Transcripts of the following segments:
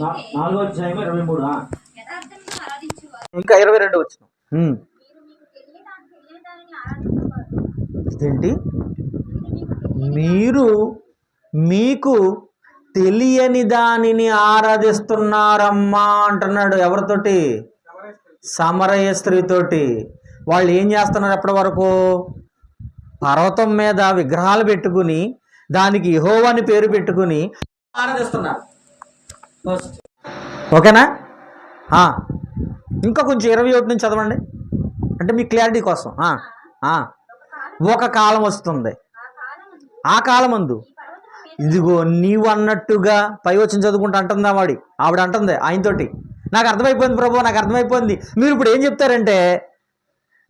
నాలుగో అధ్యాయం ఇరవై మూడు ఇంకా ఇరవై రెండు వచ్చిన మీరు మీకు తెలియని తెలియని దానిని ఆరాధించువారు ఇదేంటి? మీరు మీకు తెలియని దానిని ఆరాధిస్తున్నారమ్మా అంటున్నాడు ఎవరితోటి? సమరయ స్త్రీతోటి. వాళ్ళు ఏం చేస్తున్నారు ఎప్పటి వరకు? పర్వతం మీద విగ్రహాలు పెట్టుకుని దానికి యెహోవా అని పేరు పెట్టుకుని ఆరాధిస్తున్నారు. ఫస్ట్. ఓకేనా? ఇంకా కొంచెం ఇరవై ఒకటి నుంచి చదవండి. అంటే మీ క్లారిటీ కోసం. ఒక కాలం వస్తుంది. ఆ కాలమందు అందు. ఇదిగో నీవు అన్నట్టుగా పై వచ్చిన చదువుకుంటూ అంటుందా వాడి? ఆవిడ అంటుంది ఆయనతోటి. నాకు అర్థమైపోయింది ప్రభు నాకు అర్థమైపోయింది. మీరు ఇప్పుడు ఏం చెప్తారంటే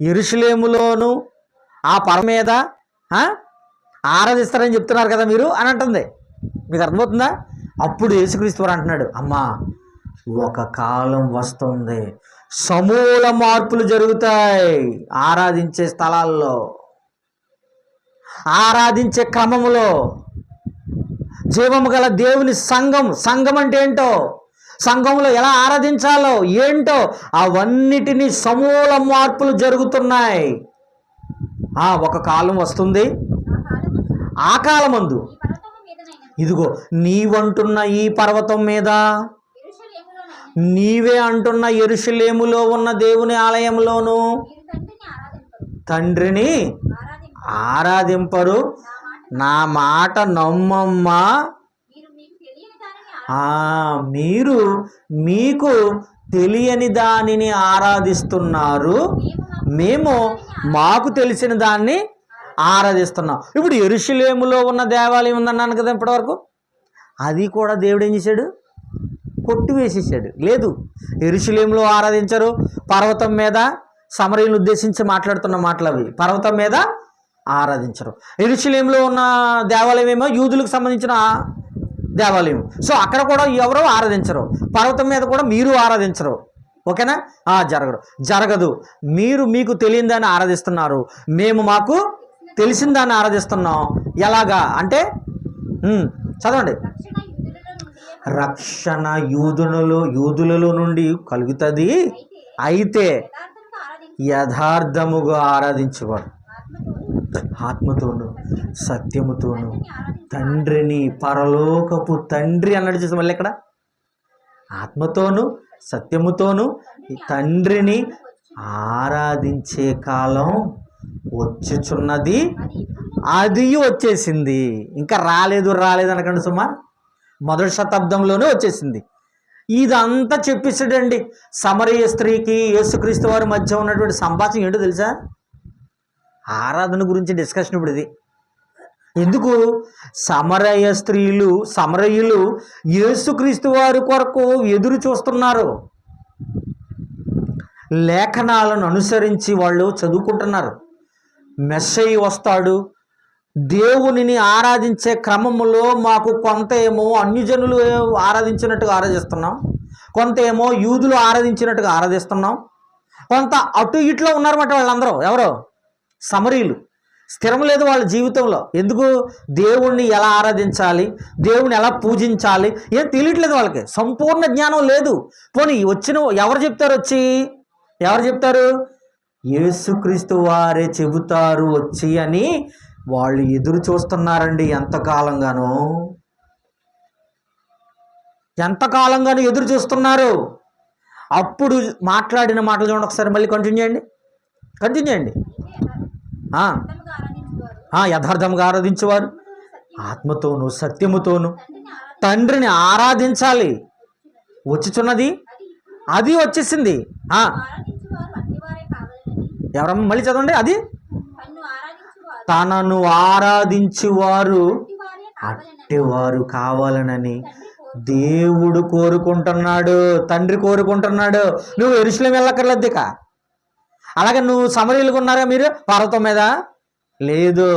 ఇరుషులేములోను ఆ పర మీద ఆరాధిస్తారని చెప్తున్నారు కదా మీరు అని అంటుంది. మీకు అర్థమవుతుందా? అప్పుడు యేసుక్రీస్తు వారు అంటున్నాడు అమ్మా ఒక కాలం వస్తుంది. సమూల మార్పులు జరుగుతాయి ఆరాధించే స్థలాల్లో ఆరాధించే క్రమములో. జీవము గల దేవుని సంఘం సంఘం అంటే ఏంటో? సంఘంలో ఎలా ఆరాధించాలో ఏంటో? అవన్నిటినీ సమూల మార్పులు జరుగుతున్నాయి. ఆ ఒక కాలం వస్తుంది. ఆ కాలమందు ఆ కాలమందు ఈ పర్వతము మీదనైన ఇదిగో నీవంటున్న ఈ పర్వతం మీద నీవే అంటున్న ఎరుషులేములో ఉన్న దేవుని ఆలయంలోను. తండ్రిని ఆరాధింపరు నా మాట నమ్మమ్మా. మీరు మీకు తెలియని దానిని ఆరాధిస్తున్నారు. మేము మాకు తెలిసిన దాన్ని ఆరాధిస్తున్నాం. ఇప్పుడు ఎరుషులేములో ఉన్న దేవాలయం ఉందన్నాను కదా ఇప్పటివరకు. అది కూడా దేవుడు ఏం చేశాడు? కొట్టివేసేసాడు లేదు ఎరుషులేములో ఆరాధించరు. పర్వతం మీద సమరయులను ఉద్దేశించి మాట్లాడుతున్న మాటలు అవి. పర్వతం మీద ఆరాధించరు. ఎరుషులేములో ఉన్న దేవాలయం ఏమో? యూదులకు సంబంధించిన దేవాలయం. సో అక్కడ కూడా ఎవరో ఆరాధించరు. పర్వతం మీద కూడా మీరు ఆరాధించరు. ఓకేనా? ఆ జరగదు. జరగదు. మీరు మీకు తెలియని దాన్ని ఆరాధిస్తున్నారు. మేము మాకు తెలిసిన దాన్ని ఆరాధిస్తున్నాం. ఎలాగా? అంటే చదవండి. రక్షణ యూదులలో యూదులలో నుండి కలుగుతుంది. అయితే యథార్థముగా ఆరాధించేవాడు. ఆత్మతోను సత్యముతోను తండ్రిని పరలోకపు తండ్రి అన్నాడు చూసి మళ్ళీ ఇక్కడ? ఆత్మతోను సత్యముతోను తండ్రిని ఆరాధించే కాలం వచ్చుచున్నది అది వచ్చేసింది. ఇంకా రాలేదు రాలేదు అనకండి సుమా. మొదటి శతాబ్దంలోనే వచ్చేసింది. ఇదంతా చెప్పేసాడండి సమరయ స్త్రీకి యేసుక్రీస్తు వారి మధ్య ఉన్నటువంటి సంభాషణ ఏంటో తెలుసా? ఆరాధన గురించి డిస్కషన్ ఇప్పుడు ఇది. ఎందుకు? సమరయ స్త్రీలు సమరయులు యేసుక్రీస్తు వారి కొరకు ఎదురు చూస్తున్నారు. లేఖనాలను అనుసరించి వాళ్ళు చదువుకుంటున్నారు. మెస్సయ్య వస్తాడు. దేవునిని ఆరాధించే క్రమంలో మాకు కొంత ఏమో అన్యజనులు ఆరాధించినట్టుగా ఆరాధిస్తున్నాం. కొంత ఏమో యూదులు ఆరాధించినట్టుగా ఆరాధిస్తున్నాం. కొంత అటు ఇట్లో ఉన్నారన్నమాట వాళ్ళందరూ. ఎవరో? సమరీలు. స్థిరం లేదు వాళ్ళ జీవితంలో. ఎందుకు? దేవుణ్ణి ఎలా ఆరాధించాలి? దేవుణ్ణి ఎలా పూజించాలి? ఏం తెలియట్లేదు వాళ్ళకి. సంపూర్ణ జ్ఞానం లేదు. పోనీ వచ్చిన ఎవరు చెప్తారు వచ్చి? ఎవరు చెప్తారు? యేసుక్రీస్తు వారే చెబుతారు వచ్చి అని వాళ్ళు ఎదురు చూస్తున్నారండి ఎంతకాలంగానో. ఎంతకాలంగానో ఎదురు చూస్తున్నారు. అప్పుడు మాట్లాడిన మాటలు చూడండి ఒకసారి మళ్ళీ కంటిన్యూ చేయండి. కంటిన్యూ చేయండి. యథార్థంగా ఆరాధించేవారు. ఆత్మతోనూ సత్యముతోనూ సత్యముతోను తండ్రిని ఆరాధించాలి. వచ్చుచున్నది అది వచ్చేసింది ఆ, ఆరాధించువారు అట్టివారే కావాలని ఎవరమ్మా మళ్ళీ చదవండి అది? తనను ఆరాధించువారు అట్టివారు కావాలనని దేవుడు కోరుకుంటున్నాడు తండ్రి కోరుకుంటున్నాడు. నువ్వు ఎరుసలం వెళ్ళక్కర్లేదు ఇక అలాగే నువ్వు సమరీలుగా ఉన్నారా మీరు? పర్వతం మీద? లేదు.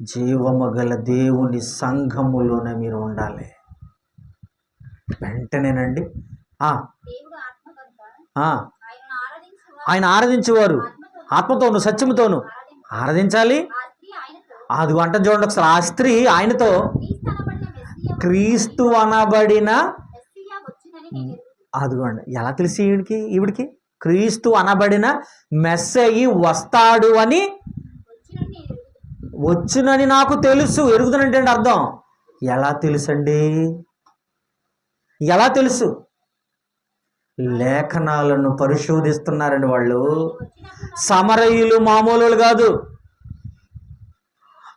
జీవము గల దేవుని సంఘములోనే మీరు ఉండాలి. వెంటనేనండి ఆ, దేవుడు ఆత్మ కనుక ఆ, ఆయన ఆరాధించేవారు. ఆత్మతోను సత్యముతోను. ఆరాధించాలి. అది వంట చూడండి ఒకసారి. ఆ స్త్రీ ఆయనతో క్రీస్తు అనబడిన అదిగోండి. ఎలా తెలిసి ఈవిడికి? ఈవిడికి? క్రీస్తు అనబడిన మెస్సయి వస్తాడు అని వచ్చునని నాకు తెలుసు. ఎరుగుదనంటే అర్థం? ఎలా తెలుసండి? ఎలా తెలుసు? లేఖనాలను పరిశోధిస్తున్నారండి వాళ్ళు. సమరయులు మామూలు కాదు.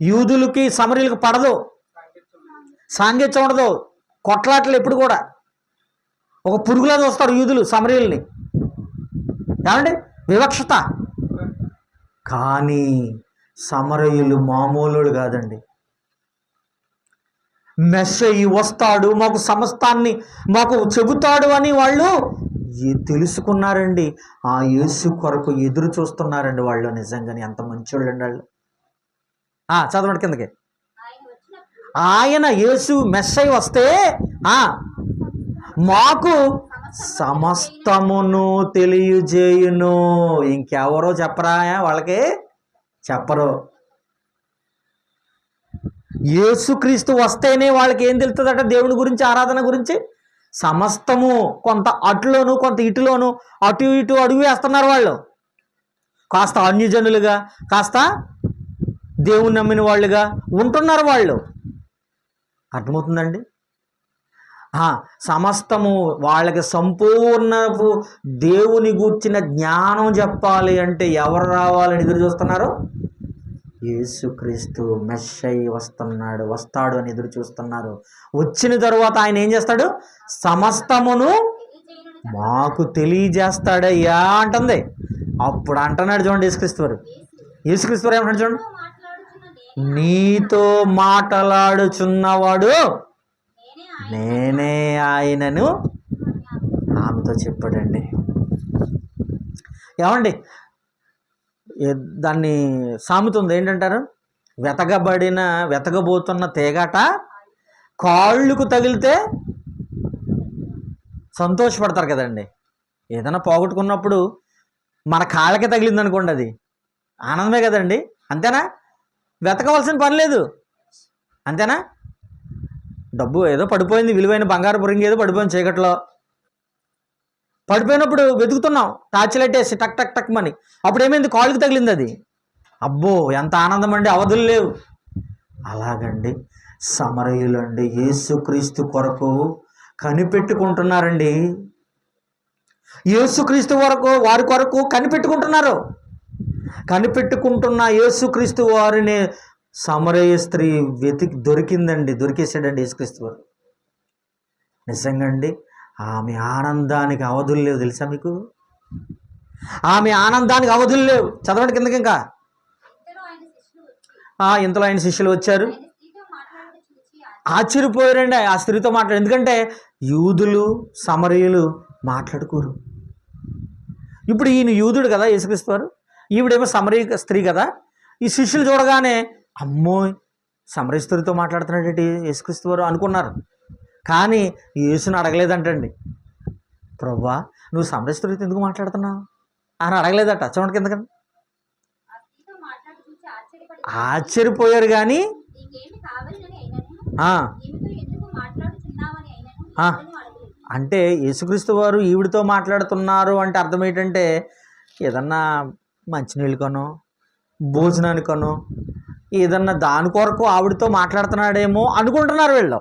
యూదులకి సమరయులకు పడదు. సాంగత్యం ఉండదు. కొట్లాటలు ఎప్పుడు కూడా. ఒక పురుగులా చూస్తారు యూదులు సమరయుల్ని. ఏమండి? వివక్షత. కానీ సమరయులు మామూలు కాదండి. మెస్సయి వస్తాడు మాకు సమస్తాన్ని మాకు చెబుతాడు అని వాళ్ళు తెలుసుకున్నారండి? ఆ యేసు కొరకు ఎదురు చూస్తున్నారండి వాళ్ళు నిజంగానే. ఎంత మంచోళ్ళు అండి వాళ్ళు చదవండి కిందకి. ఆయన యేసు మెస్సై వస్తే మాకు సమస్తమును తెలియజేయును. ఇంకెవరో చెప్పరా వాళ్ళకి చెప్పరు. యేసుక్రీస్తు వస్తేనే వాళ్ళకి ఏం తెలుస్తుందట? దేవుని గురించి ఆరాధన గురించి? సమస్తము కొంత అటులోను కొంత ఇటులోను అటు ఇటు అడుగు వేస్తున్నారు వాళ్ళు. కాస్త అన్యజనులుగా కాస్త దేవుని నమ్మిన వాళ్ళుగా ఉంటున్నారు వాళ్ళు. అర్థమవుతుందండి? సమస్తము వాళ్ళకి సంపూర్ణపు దేవుని గూర్చిన జ్ఞానం చెప్పాలి అంటే ఎవరు రావాలని ఎదురు చూస్తున్నారు? యేసుక్రీస్తు మెస్సై వస్తున్నాడు వస్తాడు అని ఎదురు చూస్తున్నారు. వచ్చిన తరువాత ఆయన ఏం చేస్తాడు? సమస్తమును మాకు తెలియజేస్తాడయ్యా అంటుంది. అప్పుడు అంటున్నాడు చూడండి యేసుక్రీస్తువారు యేసుక్రీస్తువారు ఏమంటాడు చూడండి? నీతో మాట్లాడుచున్నవాడు నేనే ఆయనను. ఆమెతో చెప్పాడండి. ఏమండి? దాన్ని సామెత ఉంది ఏంటంటారు? వెతకబడిన వెతకబోతున్న తేగట కాళ్ళకు తగిలితే సంతోషపడతారు కదండి. ఏదైనా పోగొట్టుకున్నప్పుడు మన కాళ్ళకి తగిలింది అనుకోండి అది. ఆనందమే కదండి. అంతేనా? వెతకవలసిన పని లేదు. అంతేనా? డబ్బు ఏదో పడిపోయింది విలువైన బంగారు రింగ్ ఏదో పడిపోయింది చీకట్లో. పడిపోయినప్పుడు వెతుకుతున్నాం టార్చ్ లైట్ వేసి టక్ టక్ టక్ మని. అప్పుడు ఏమైంది? కాళ్ళకి తగిలింది అది. అబ్బో ఎంత ఆనందం అండి అవధులు లేవు. అలాగండి సమరయులండి యేసుక్రీస్తు కొరకు కనిపెట్టుకుంటున్నారండి. యేసుక్రీస్తు వరకు వారి కొరకు కనిపెట్టుకుంటున్నారు. కనిపెట్టుకుంటున్న యేసుక్రీస్తు వారిని సమరయ స్త్రీ వెతికి దొరికిందండి దొరికేసాడండి యేసుక్రీస్తు వారు. నిజంగా అండి ఆమె ఆనందానికి అవధులు లేవు తెలుసా మీకు? ఆమె ఆనందానికి అవధులు లేవు. చదవండి కిందకి ఇంకా. ఇంతలో ఆయన శిష్యులు వచ్చారు. ఆశ్చర్యపోయారండి ఆ స్త్రీతో మాట్లాడు ఎందుకంటే యూదులు సమరయులు మాట్లాడుకోరు. ఇప్పుడు ఈయన యూదుడు కదా యేసుక్రీస్తు ఈవిడేమో సమరయ స్త్రీ కదా. ఈ శిష్యులు చూడగానే అమ్మో సమరయ స్త్రీతో మాట్లాడుతున్నాడేంటి యేసుక్రీస్తు వారు అనుకున్నారు. కానీ యేసుని అడగలేదంటండి. ప్రభా నువ్వు సమరయ ఎందుకు మాట్లాడుతున్నావు? అని అడగలేదట. చూడండి కిందకండి ఆశ్చర్యపోయారు కానీ అంటే యేసుక్రీస్తు వారు ఈవిడితో మాట్లాడుతున్నారు అంటే అర్థం ఏంటంటే ఏదన్నా మంచినీళ్ళకనో భోజనానికనో ఏదన్నా దాని కొరకు ఆవిడతో మాట్లాడుతున్నాడేమో అనుకుంటున్నారు వీళ్ళు.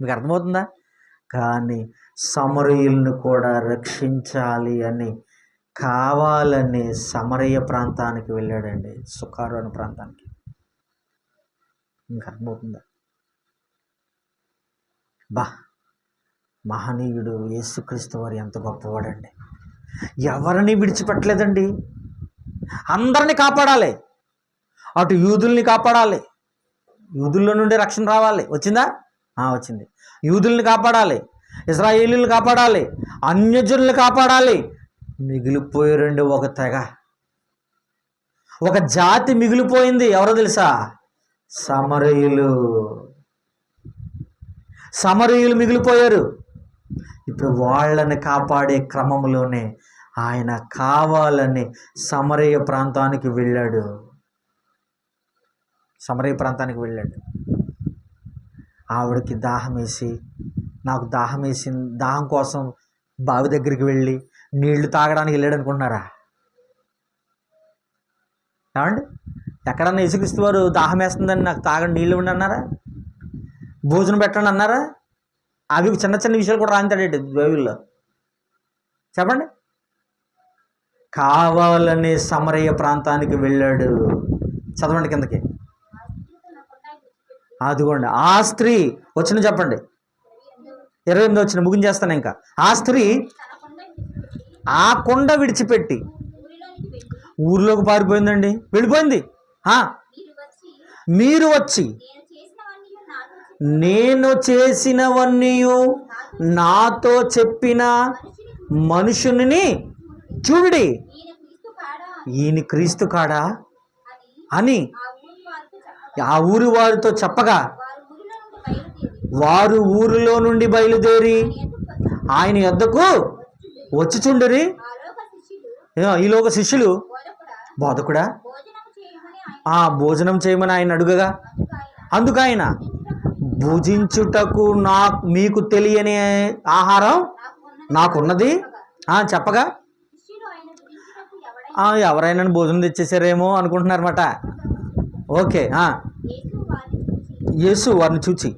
మీకు అర్థమవుతుందా? కానీ సమరయులను కూడా రక్షించాలి అని కావాలని సమరయ్య ప్రాంతానికి వెళ్ళాడండి. సుఖారు అనే ప్రాంతానికి. ఇంకా అర్థమవుతుందా? బా మహనీయుడు యేసుక్రీస్తు వారు ఎంత గొప్పవాడండి. ఎవరిని విడిచిపెట్టలేదండి? అందరిని కాపాడాలి. అటు యూదుల్ని కాపాడాలి. యూదుల్లో నుండి రక్షణ రావాలి. వచ్చిందా? వచ్చింది. యూదుల్ని కాపాడాలి ఇజ్రాయేలీలను కాపాడాలి అన్యజనులు కాపాడాలి. మిగిలిపోయారండి ఒక తెగ. ఒక జాతి మిగిలిపోయింది ఎవరో తెలుసా? సమరయులు. సమరయులు మిగిలిపోయారు. ఇప్పుడు వాళ్ళని కాపాడే క్రమంలోనే ఆయన కావాలని సమరయ ప్రాంతానికి వెళ్ళాడు. సమరయ ప్రాంతానికి వెళ్ళాడు. ఆవిడకి దాహం వేసి నాకు దాహం వేసింది దాహం కోసం బావి దగ్గరికి వెళ్ళి నీళ్ళు తాగడానికి వెళ్ళాడు అనుకుంటున్నారా ఏమండి? ఎక్కడన్నా ఇసుక్రీస్తు వారు దాహం వేస్తుందని నాకు తాగండి నీళ్ళు ఉండి అన్నారా? భోజనం పెట్టండి అన్నారా? అవి చిన్న చిన్న విషయాలు కూడా రాంతాడేటి బైబిల్లో? చెప్పండి. కావాలని సమరయ్య ప్రాంతానికి వెళ్ళాడు. చదవండి కిందకి. అదిగోండి ఆ స్త్రీ వచ్చిన చెప్పండి. ఇరవై ఎనిమిది వచ్చిన ముగించేస్తాను ఇంకా. ఆ స్త్రీ ఆ కొండ విడిచిపెట్టి ఊర్లోకి పారిపోయిందండి. వెళ్ళిపోయింది. మీరు వచ్చి నేను చేసినవన్నీ నాతో చెప్పిన మనుషుని చూడి. ఈయన క్రీస్తు కాడా? అని ఆ ఊరి వారితో చెప్పగా వారు ఊరిలో నుండి బయలుదేరి ఆయన యొద్దకు వచ్చిచుండరి. ఈలోక శిష్యులు బోధకుడా? భోజనం చేయమని ఆయన ఆ భోజనం చేయమని ఆయన అడుగగా. అందుకు ఆయన భుజించుటకు నా మీకు తెలియని ఆహారం నాకు ఉన్నది నాకున్నది చెప్పగా ఎవరైనా భోజనం తెచ్చేసారేమో అనుకుంటున్నారన్నమాట. ఓకే యేసు వారిని చూచి.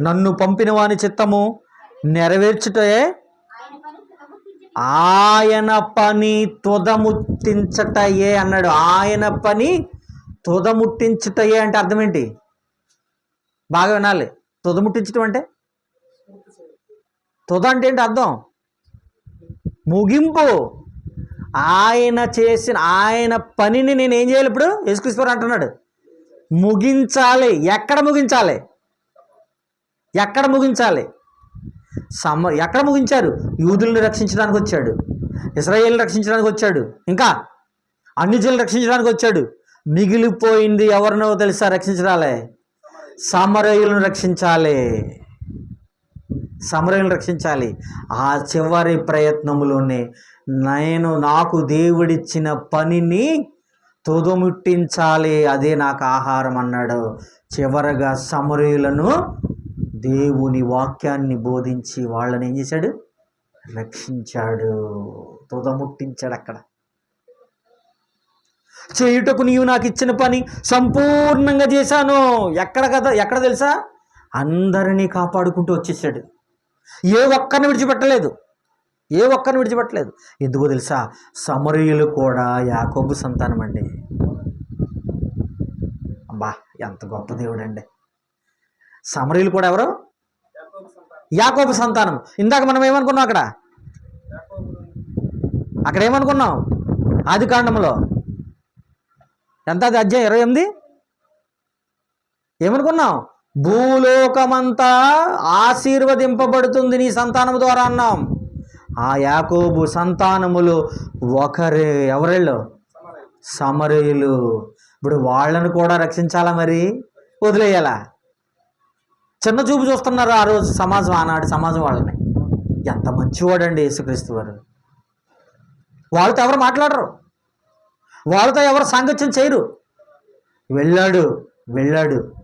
నన్ను పంపిన వాని చిత్తము నెరవేర్చుటే ఆయన పని ఆయన పని తుదముట్టించటయే అన్నాడు. ఆయన పని తుదముట్టించుటయే అంటే అర్థం ఏంటి? బాగా వినాలి. తుదముట్టించటం అంటే? తుద అంటే ఏంటి అర్థం? ముగింపు. ఆయన చేసిన ఆయన పనిని నేను ఏం చేయాలి ఇప్పుడు? యేసుక్రీశ్వరు అంటున్నాడు. ముగించాలి. ఎక్కడ ముగించాలి? ఎక్కడ ముగించాలి? సమ ఎక్కడ ముగించారు? యూదుల్ని రక్షించడానికి వచ్చాడు. ఇస్రాయేల్ని రక్షించడానికి వచ్చాడు. ఇంకా అన్ని రక్షించడానికి వచ్చాడు. మిగిలిపోయింది ఎవరినో తెలుసా రక్షించాలి సమరయులను రక్షించాలి. సమరయులను రక్షించాలి. ఆ చివరి ప్రయత్నములోనే నేను నాకు దేవుడిచ్చిన పనిని తుదముట్టించాలి అదే నాకు ఆహారం అన్నాడు. చివరగా సమరయులను దేవుని వాక్యాన్ని బోధించి వాళ్ళని ఏం చేశాడు? రక్షించాడు. తుదముట్టించాడు అక్కడ చేయుటకు నీవు నాకు ఇచ్చిన పని సంపూర్ణంగా చేశాను. ఎక్కడ కదా ఎక్కడ తెలుసా? అందరినీ కాపాడుకుంటూ వచ్చేసాడు. ఏ ఒక్కరిని విడిచిపెట్టలేదు. ఏ ఒక్కరిని విడిచిపెట్టలేదు. ఎందుకో తెలుసా? సమరీయులు కూడా యాకోబు సంతానం అండి అబ్బా ఎంత గొప్ప దేవుడు అండి సమరీయులు కూడా ఎవరు? యాకోబు సంతానం. ఇందాక మనం ఏమనుకున్నాం అక్కడ? అక్కడ ఏమనుకున్నాం? ఆది కాండంలో ఎంత అది? అధ్యాయం ఇరవై ఎనిమిది? ఏమనుకున్నాం? భూలోకమంతా ఆశీర్వదింపబడుతుంది నీ సంతానం ద్వారా అన్నాం. ఆ యాకోబు సంతానములు ఒకరు ఎవరిళ్ళు? సమరయులు. ఇప్పుడు వాళ్ళను కూడా రక్షించాలా మరి? వదిలేయాలా? చిన్న చూపు చూస్తున్నారు ఆ రోజు సమాజం ఆనాడు సమాజం వాళ్ళని? ఎంత మంచివాడండి యేసుక్రీస్తు వారు వాళ్ళతో ఎవరు మాట్లాడరు. వాళ్ళతో ఎవరు సాంగత్యం చేయరు. వెళ్ళాడు వెళ్ళాడు.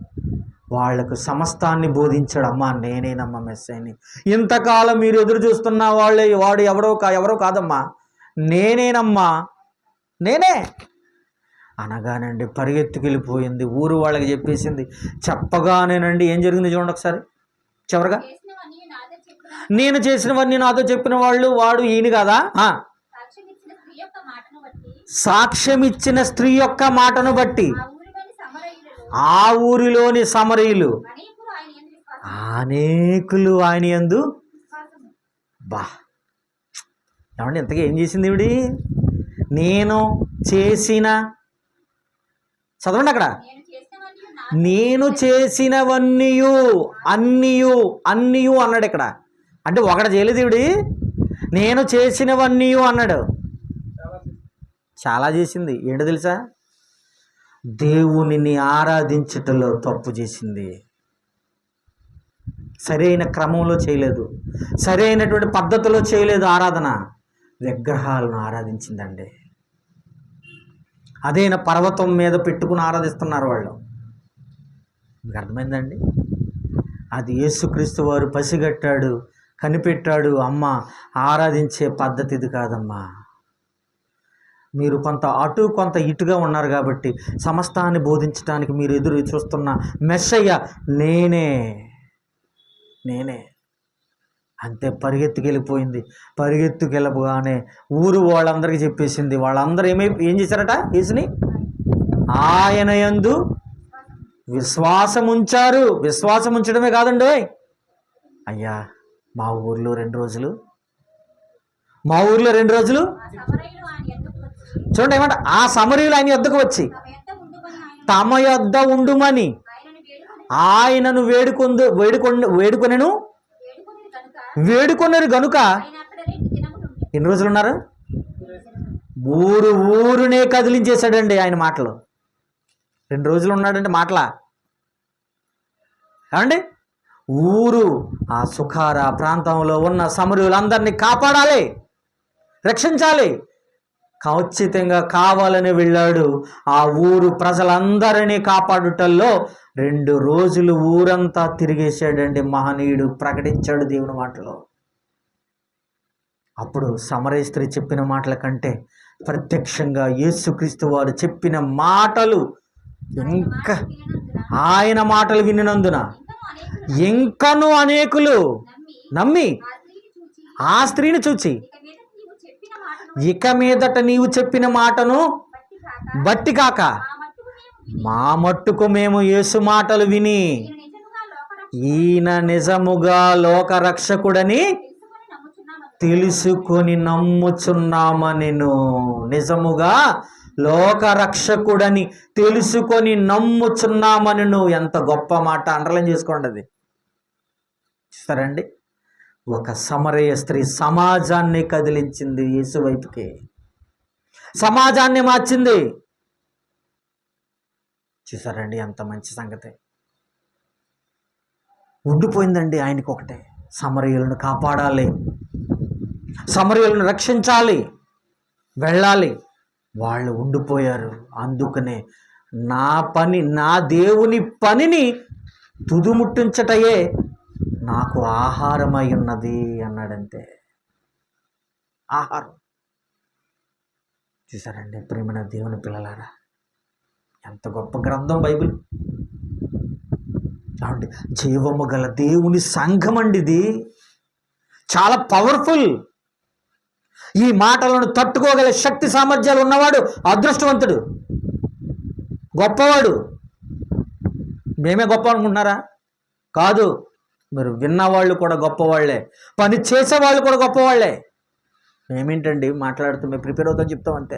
వాళ్ళకు సమస్తాన్ని బోధించాడు. అమ్మా నేనేనమ్మా మెస్సైని ఇంతకాలం మీరు ఎదురు చూస్తున్న వాళ్ళే వాడు ఎవరో కా ఎవరో కాదమ్మా. నేనేనమ్మా. నేనే. అనగానండి పరిగెత్తుకెళ్ళిపోయింది. ఊరు వాళ్ళకి చెప్పేసింది. చెప్పగానేనండి ఏం జరిగింది చూడండి ఒకసారి. చివరిగా. నేను చేసినవన్నీ నాతో చెప్పిన వాళ్ళు వాడు ఈయన కదా? సాక్ష్యం ఇచ్చిన స్త్రీ యొక్క మాటను బట్టి సాక్ష్యం ఇచ్చిన స్త్రీ యొక్క మాటను బట్టి ఆ ఊరిలోని సమరీయులు. అనేకులు ఆయన ఎందు బా. ఏమండి ఇంతకీ ఏం చేసింది ఇవిడి నేను చేసిన చదవండి అక్కడ. నేను నేను చేసినవన్నీయు అన్నీయు అన్నీయు అన్నాడు ఇక్కడ. అంటే ఒకటి చేయలేదు ఇవిడి నేను చేసినవన్నీయు అన్నాడు. చాలా చేసింది. ఏంటో తెలుసా? దేవునిని ఆరాధించటంలో తప్పు చేసింది. సరైన క్రమంలో చేయలేదు. సరైనటువంటి పద్ధతిలో చేయలేదు ఆరాధన. విగ్రహాలను ఆరాధించిందండి. అదేనా పర్వతం మీద పెట్టుకుని ఆరాధిస్తున్నారు వాళ్ళు. మీకు అర్థమైందండి? అది యేసుక్రీస్తు వారు పసిగట్టాడు కనిపెట్టాడు అమ్మ ఆరాధించే పద్ధతి ఇది కాదమ్మా. మీరు కొంత అటు కొంత ఇటుగా ఉన్నారు కాబట్టి సమస్తాన్ని బోధించడానికి మీరు ఎదురు చూస్తున్న మెస్సయ్య నేనే. నేనే. అంతే పరిగెత్తుకెళ్ళిపోయింది. పరిగెత్తుకెళ్ళగానే ఊరు వాళ్ళందరికీ చెప్పేసింది. వాళ్ళందరూ ఏమై ఏం చేశారట యేసుని? ఆయన యందు విశ్వాసం ఉంచారు విశ్వాసం ఉంచడమే కాదండి ఓయ్. అయ్యా మా ఊర్లో రెండు రోజులు. మా ఊర్లో రెండు రోజులు ఆ సమరయులు ఆయన ఎందుకు వచ్చి చూడండి ఏమంట ఆ సమరీలు ఆయన యొద్దకు వచ్చి తమ ఉండుమని యొద్ద ఉండుమని ఆయనను వేడుకొందు వేడుకొండు వేడుకొనెను? వేడుకొన్నారు కనుక గనుక ఎన్ని రోజులు ఉన్నారు ఊరు ఊరునే కదిలించేశాడండి ఆయన మాటలు. రెండు రోజులు ఉన్నాడంటే మాటల? ఏమండి? ఊరు ఆ సుఖార ప్రాంతంలో ఉన్న సమరులందరినీ కాపాడాలి రక్షించాలి. ఖచ్చితంగా కావాలని వెళ్ళాడు. ఆ ఊరు ప్రజలందరినీ కాపాడుటల్లో రెండు రోజులు ఊరంతా తిరిగేసాడండి మహనీయుడు ప్రకటించాడు దేవుని మాటలో. అప్పుడు సమరయ స్త్రీ చెప్పిన మాటల కంటే ప్రత్యక్షంగా యేసుక్రీస్తు వారు చెప్పిన మాటలు ఇంకా ఆయన మాటలు వినినందున ఇంకనూ అనేకులు నమ్మి ఆ స్త్రీని ఆ స్త్రీని చూచి ఇక మీదట నీవు చెప్పిన మాటను బట్టి కాక. మా మట్టుకు మేము యేసు మాటలు విని ఈయన నిజముగా లోకరక్షకుడని తెలుసుకొని నమ్ముచున్నామని తెలుసుకొని నిజముగా లోకరక్షకుడని తెలుసుకొని నమ్ముచున్నామని నువ్వు ఎంత గొప్ప మాట అండర్లైన్ చేసుకోండి అది. చూస్తారండి ఒక సమరయ స్త్రీ సమాజాన్ని కదిలించింది యేసు వైపుకి. సమాజాన్ని మార్చింది. చూసారండి ఎంత మంచి సంగతి. ఉండిపోయిందండి ఆయనకి ఒకటే సమరయులను కాపాడాలి. సమరయులను రక్షించాలి. వెళ్ళాలి. వాళ్ళు ఉండిపోయారు. అందుకనే నా పని నా దేవుని పనిని తుదుముట్టించటయే నాకు ఆహారమై ఉన్నది అన్నాడంతే. ఆహారం. చూసారండి ప్రేమైన దేవుని పిల్లలారా. ఎంత గొప్ప గ్రంథం బైబిల్. ఏమండి జీవము గల దేవుని సంఘం అండి ఇది. చాలా పవర్ఫుల్. ఈ మాటలను తట్టుకోగల శక్తి సామర్థ్యాలు ఉన్నవాడు అదృష్టవంతుడు. గొప్పవాడు. మేమే గొప్ప అనుకుంటున్నారా? కాదు. మీరు విన్నవాళ్ళు కూడా గొప్పవాళ్ళే. పని చేసేవాళ్ళు కూడా గొప్పవాళ్ళే. మేమేంటండి మాట్లాడుతూ మేము ప్రిపేర్ అవుతాం చెప్తాం అంతే.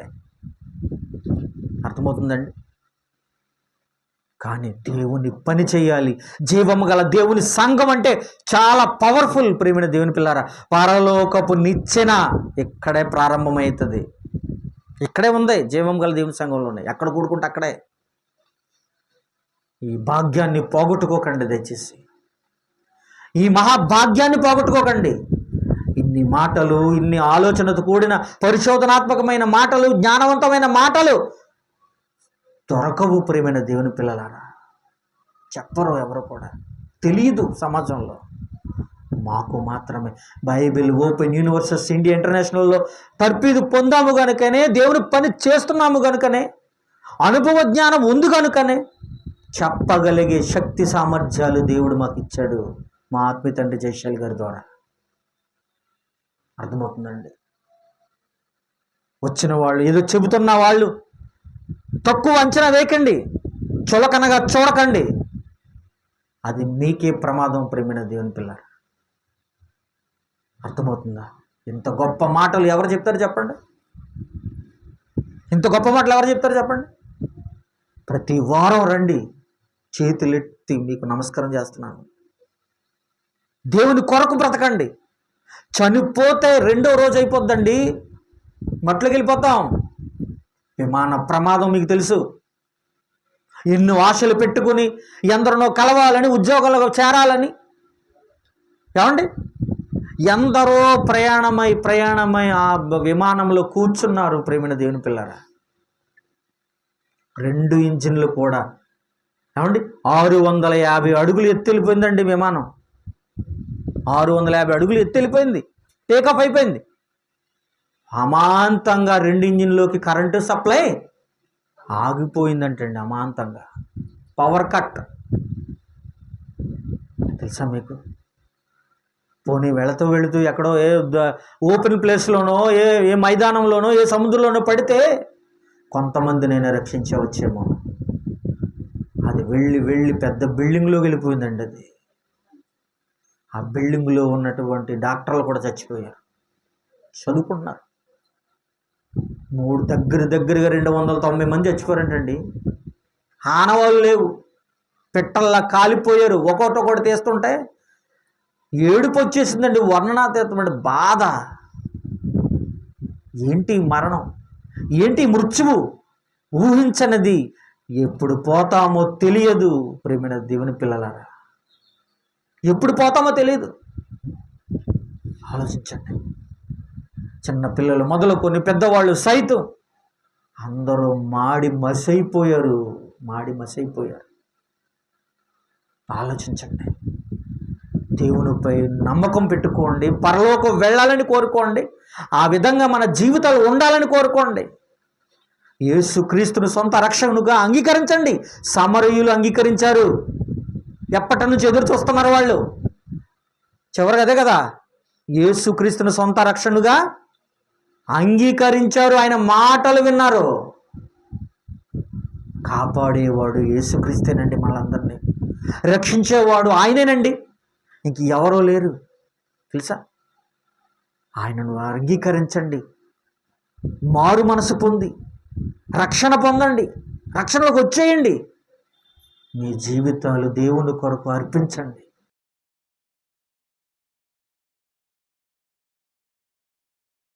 అర్థమవుతుందండి? కానీ దేవుని పని చేయాలి. జీవము గల దేవుని సంఘం అంటే చాలా పవర్ఫుల్ ప్రేమిన దేవుని పిల్లారా. పరలోకపు నిచ్చెన ఇక్కడే ప్రారంభమవుతుంది. ఇక్కడే ఉంది. జీవం గల దేవుని సంఘంలోనే ఎక్కడ కూడుకుంటే అక్కడే. ఈ భాగ్యాన్ని పోగొట్టుకోకండి దయచేసి. ఈ మహాభాగ్యాన్ని పోగొట్టుకోకండి. ఇన్ని మాటలు ఇన్ని ఆలోచనతో కూడిన పరిశోధనాత్మకమైన మాటలు జ్ఞానవంతమైన మాటలు దొరకవు ప్రేమైన దేవుని పిల్లలారా. చెప్పరు ఎవరు కూడా. తెలియదు సమాజంలో. మాకు మాత్రమే. బైబిల్ ఓపెన్ యూనివర్సెస్ ఇండియా ఇంటర్నేషనల్లో తర్పీదు పొందాము కనుకనే దేవుని పని చేస్తున్నాము కనుకనే అనుభవ జ్ఞానం ఉంది కనుకనే చెప్పగలిగే శక్తి సామర్థ్యాలు దేవుడు మాకు ఇచ్చాడు మా ఆత్మీయ తండ్రి జయశాల్ గారి ద్వారా. అర్థమవుతుందండి? వచ్చిన వాళ్ళు ఏదో చెబుతున్న వాళ్ళు తక్కువ అంచనా వేయకండి చులకనగా చూడకండి. అది మీకే ప్రమాదం ప్రేమిన దేవుని పిల్ల అర్థమవుతుందా? ఇంత గొప్ప మాటలు ఎవరు చెప్తారు చెప్పండి? ఇంత గొప్ప మాటలు ఎవరు చెప్తారు చెప్పండి? ప్రతి వారం రండి చేతులెత్తి మీకు నమస్కారం చేస్తున్నాను. దేవుని కొరకు బ్రతకండి. చనిపోతే రెండో రోజు అయిపోద్దండి. మట్లకి వెళ్ళిపోతాం విమాన ప్రమాదం మీకు తెలుసు. ఎన్నో ఆశలు పెట్టుకుని ఎందరినో కలవాలని ఉద్యోగాలకు చేరాలని. ఏమండి? ఎందరో ప్రయాణమై ప్రయాణమై ఆ విమానంలో కూర్చున్నారు ప్రేమిన దేవుని పిల్లరా. రెండు ఇంజిన్లు కూడా. ఏమండి? ఆరు వందల యాభై అడుగులు ఎత్తు వెళ్ళిపోయిందండి విమానం. ఆరు వందల యాభై అడుగులు ఎత్తి వెళ్ళిపోయింది. టేకప్ అయిపోయింది. అమాంతంగా రెండు ఇంజిన్లోకి కరెంటు సప్లై ఆగిపోయిందంటండి అమాంతంగా. పవర్ కట్ తెలుసా మీకు? పోనీ వెళుతూ వెళుతూ ఎక్కడో ఏ ఓపెన్ ప్లేస్లోనో ఏ ఏ మైదానంలోనో ఏ సముద్రంలోనో పడితే కొంతమంది నేను రక్షించవచ్చేమో. అది వెళ్ళి వెళ్ళి పెద్ద బిల్డింగ్లోకి వెళ్ళిపోయిందండి అది. ఆ బిల్డింగ్లో ఉన్నటువంటి డాక్టర్లు కూడా చచ్చిపోయారు. చదువుకుంటున్నారు. మూడు దగ్గర దగ్గరగా రెండు వందల తొంభై మంది చచ్చిపోయారంటండి. ఆనవాళ్ళు లేవు. పిట్టల్లా కాలిపోయారు. ఒక్కొక్కటి ఒకటి తీస్తుంటే ఏడుపు వచ్చేసిందండి. వర్ణనాతీతం అంటే బాధ. ఏంటి మరణం? ఏంటి మృత్యువు? ఊహించనిది. ఎప్పుడు పోతామో తెలియదు. ప్రేమిన దేవుని పిల్లలారా. ఎప్పుడు పోతామో తెలియదు ఆలోచించండి. చిన్న పిల్లలు మొదలుకొని పెద్దవాళ్ళు సైతం అందరూ మాడి మసైపోయారు. మాడి మసైపోయారు. ఆలోచించండి. దేవునిపై నమ్మకం పెట్టుకోండి. పరలోకం వెళ్ళాలని కోరుకోండి. ఆ విధంగా మన జీవితాలు ఉండాలని కోరుకోండి. యేసుక్రీస్తును సొంత రక్షకునుగా అంగీకరించండి. సమరయులు అంగీకరించారు. ఎప్పటి నుంచి ఎదురు చూస్తున్నారు వాళ్ళు? చివరికి అదే కదా యేసుక్రీస్తుని సొంత రక్షణుగా అంగీకరించారు ఆయన మాటలు విన్నారు. కాపాడేవాడు యేసుక్రీస్తేనండి మనందరినీ. రక్షించేవాడు ఆయనేనండి. ఇంక ఎవరో లేరు. తెలుసా? ఆయనను అంగీకరించండి. మారు మనసు పొంది రక్షణ పొందండి. రక్షణలోకి వచ్చేయండి. మీ జీవితాలు దేవుని కొరకు అర్పించండి.